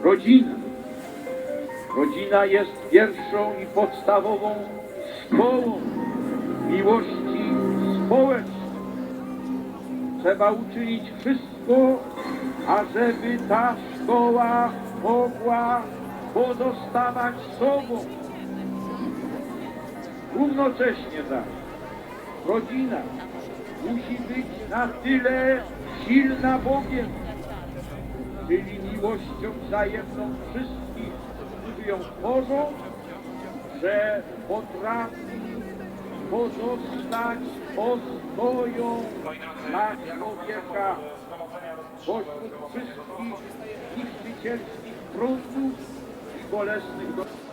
Rodzina. Rodzina jest pierwszą i podstawową szkołą miłości społecznej. Trzeba uczynić wszystko, ażeby ta szkoła mogła pozostawać sobą. Równocześnie zaś rodzina musi być na tyle silna Bogiem, czyli miłością wzajemną wszystkich, którzy ją tworzą, że potrafi pozostać ostoją dla człowieka pośród wszystkich niszczycielskich trudów i bolesnych do...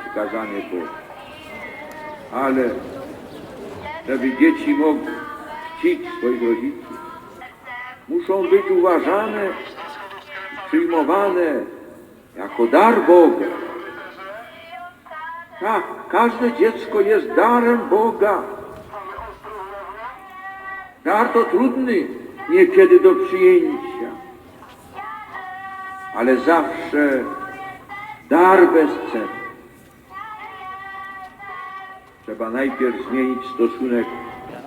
przykazanie Boże. Ale żeby dzieci mogły czcić swoich rodziców, muszą być uważane, przyjmowane jako dar Boga. Tak, każde dziecko jest darem Boga. Dar to trudny niekiedy do przyjęcia, ale zawsze dar bezcenny. Trzeba najpierw zmienić stosunek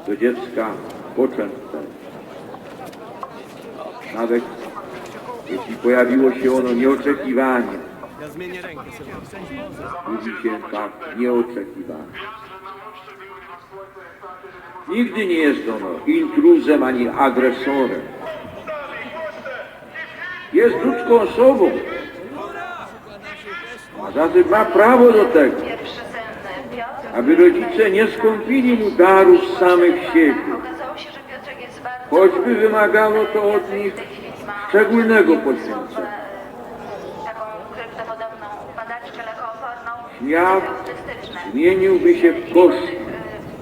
do dziecka poczętnego. Nawet jeśli pojawiło się ono nieoczekiwanie, mówi się tak nieoczekiwanie. Nigdy nie jest ono intruzem ani agresorem. Jest ludzką osobą, a zatem ma prawo do tego. Aby rodzice nie skąpili mu darów z samych siebie, choćby wymagało to od nich szczególnego poświęcenia. Świat zmieniłby się w koszt,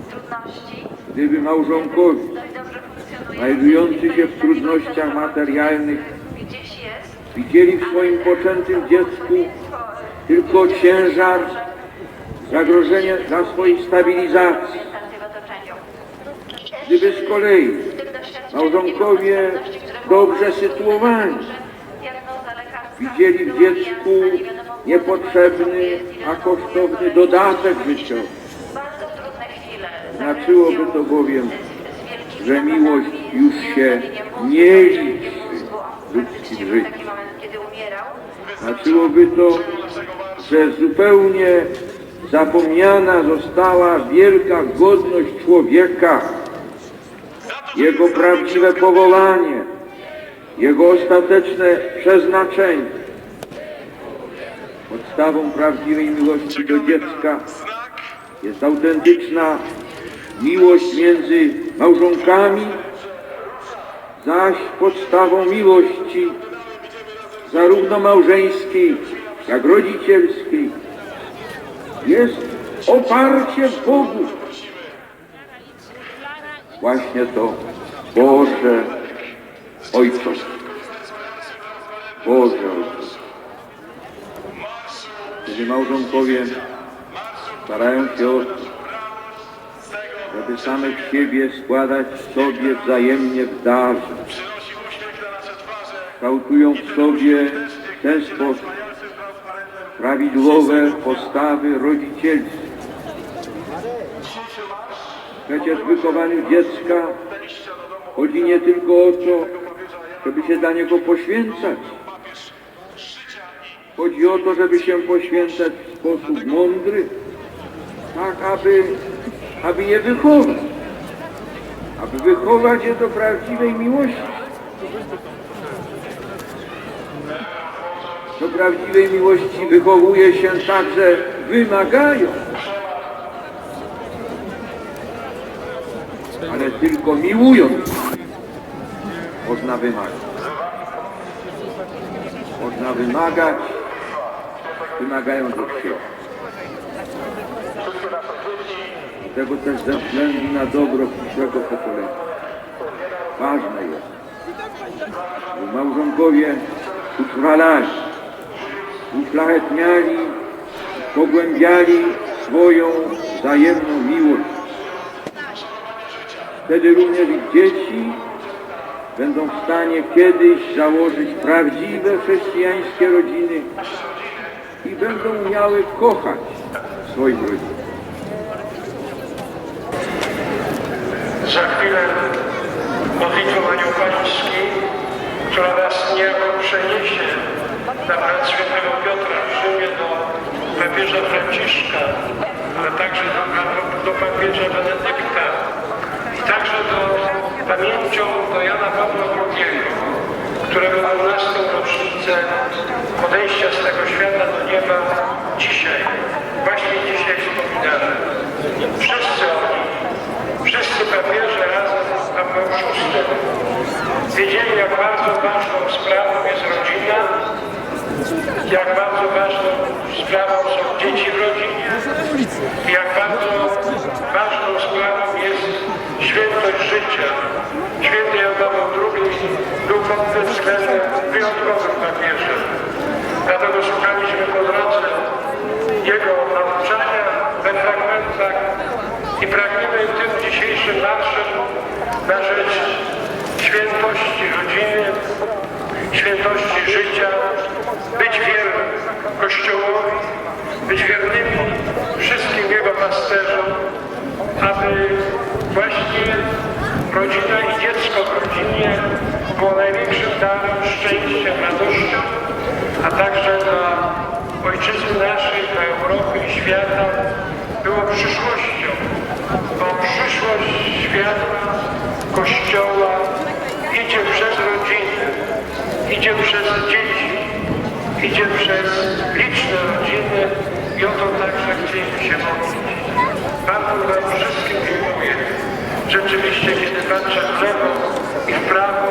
Y, trudności, gdyby małżonkowie znajdujący się w trudnościach materialnych widzieli w swoim poczętym dziecku tylko ciężar, zagrożenie dla swojej stabilizacji. Gdyby z kolei małżonkowie dobrze sytuowani widzieli w dziecku niepotrzebny, a kosztowny dodatek życiowy. Znaczyłoby to bowiem, że miłość już się nie liczy w ludzkim życiu. Znaczyłoby to, że zupełnie zapomniana została wielka godność człowieka, jego prawdziwe powołanie, jego ostateczne przeznaczenie. Podstawą prawdziwej miłości do dziecka jest autentyczna miłość między małżonkami, zaś podstawą miłości zarówno małżeńskiej, jak rodzicielskiej jest oparcie w Bogu. Właśnie to Boże Ojcostwo. Boże Ojcostwo. Kiedy małżonkowie starają się o to, żeby samych siebie składać sobie wzajemnie w darze, kształtują w sobie ten sposób prawidłowe postawy rodzicielskie. Przecież w wychowaniu dziecka chodzi nie tylko o to, żeby się dla niego poświęcać. Chodzi o to, żeby się poświęcać w sposób mądry, tak aby, aby je wychować. Aby wychować je do prawdziwej miłości. Do prawdziwej miłości wychowuje się także wymagają. Ale tylko miłując można wymagać. Można wymagać, wymagając od siebie. Dlatego też ze względu na dobro przyszłego pokolenia ważne jest, by małżonkowie utrwalali, uszlachetniali, pogłębiali swoją wzajemną miłość. Wtedy również ich dzieci będą w stanie kiedyś założyć prawdziwe chrześcijańskie rodziny i będą umiały kochać swoich rodziców. Za chwilę modlitwowaniu Pańskiej, która nas niejako przeniesie na brat świętego Piotra w Rzymie do papieża Franciszka, ale także do, do papieża Benedykta i także do pamięcią do Jana Pawła II, którego 12. rocznicę odejścia z tego świata do nieba dzisiaj, właśnie dzisiaj wspominamy. Wszyscy oni Wszyscy papieże razem z Pawłem VI wiedzieli, jak bardzo ważną sprawą jest rodzina jak bardzo ważną sprawą są dzieci w rodzinie, jak bardzo ważną sprawą jest świętość życia. Święty Jan II był pod tym względem wyjątkowym papieżem. Dlatego słuchaliśmy po drodze jego nauczania we fragmentach i pragniemy tym dzisiejszym marszem na rzecz świętości rodziny, świętości życia, być wiernym Kościołowi, być wiernymi wszystkim Jego pasterzom, aby właśnie rodzina i dziecko w rodzinie było największym darem, szczęściem, radością, a także dla ojczyzny naszej, dla Europy i świata było przyszłością, bo przyszłość świata, Kościoła idzie przez rodziny, idzie przez dzieci, idzie przez liczne rodziny i o to także chcieliśmy się modlić. Bardzo Wam wszystkim dziękuję. Rzeczywiście, kiedy patrzę w lewo i w prawo,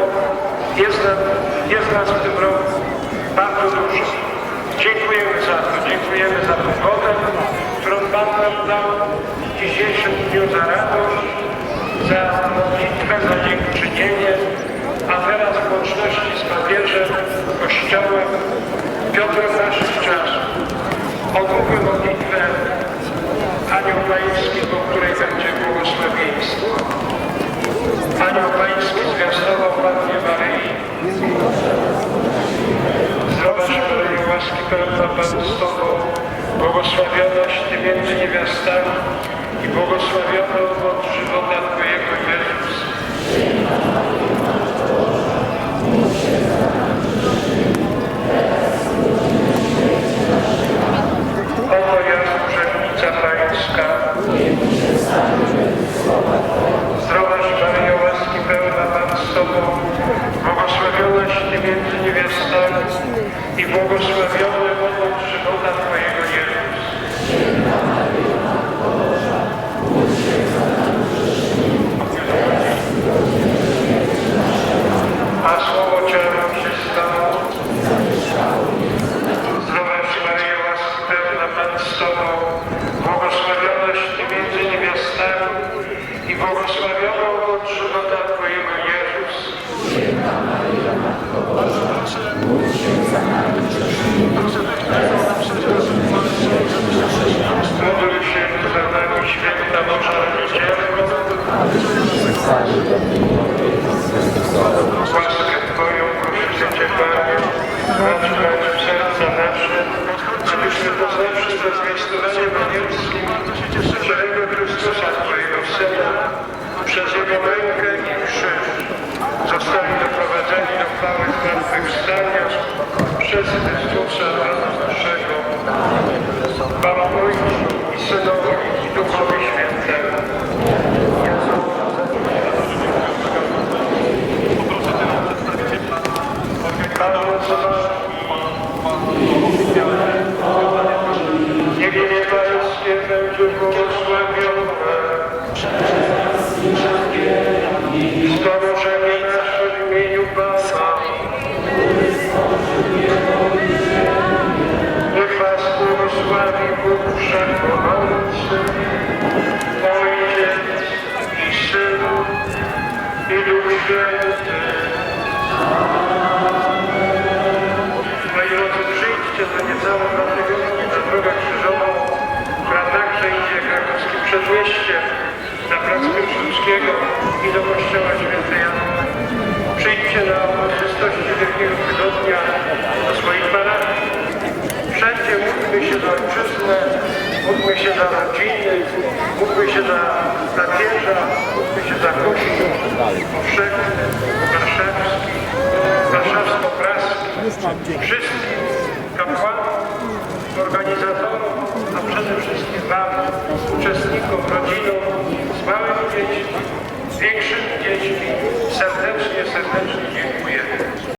jest, nam, jest nas w tym roku bardzo dużo. Dziękujemy za to, dziękujemy za pogodę, którą Pan nam dał w dzisiejszym dniu za radość, za modlitwę, za dziękczynienie, a teraz w łączności z papieżem, Kościołem, Piotrem naszych czasów, odmówmy modlitwę Anioł Pański, po której będzie błogosławieństwo. Anioł Pański zwiastował Pannie Maryi. Zdrowaś Maryjo, łaski pełna Pan z Tobą, błogosławionaś Ty między niewiastami i błogosławiony owoc żywota Twojego Jezus. Oto ja urzędnica Pańska. Zdrowaś Maryjo, łaski pełna Pan z Tobą, błogosławionaś Ty między niewiastami i błogosławiony owoc żywota Twojego Jezus. A słowo ciałem się stało. Zdrowaś Maryjo, łaski pełna Pan z Tobą, błogosławionaś Ty między niewiastami i błogosławiony owoc żywota Twojego Jezus. Módl się za nami, święta Boża Rodzicielko. Łaskę Twoją prosimy Cię, Panie, racz w serca nasze, abyśmy poznawszy ze zwiastowaniem anielskim całego Chrystusa Twojego Syna, przez Jego mękę i krzyż, zostali doprowadzeni do chwały zmartwychwstania przez Chrystusa naszego. Chwała Ojcu i Synowi Wszechmogący, Ojciec i drodzy, przyjdźcie za niecałe dwa tygodnie na drogę krzyżową, która także idzie krakowskim przedmieściem na plac Piłsudskiego i do kościoła świętej Jana. Przyjdźcie na uroczystości Wielkiego Tygodnia do swoich parafii. Wszędzie módlmy się za ojczyznę, módlmy się za rodziny, módlmy się za papieża, módlmy się za Kościół powszechny, warszawski, warszawsko-praski, wszystkim kapłanom, organizatorom, a przede wszystkim Wam, uczestnikom, rodzinom z małymi dziećmi, z większymi dziećmi, serdecznie, serdecznie dziękuję.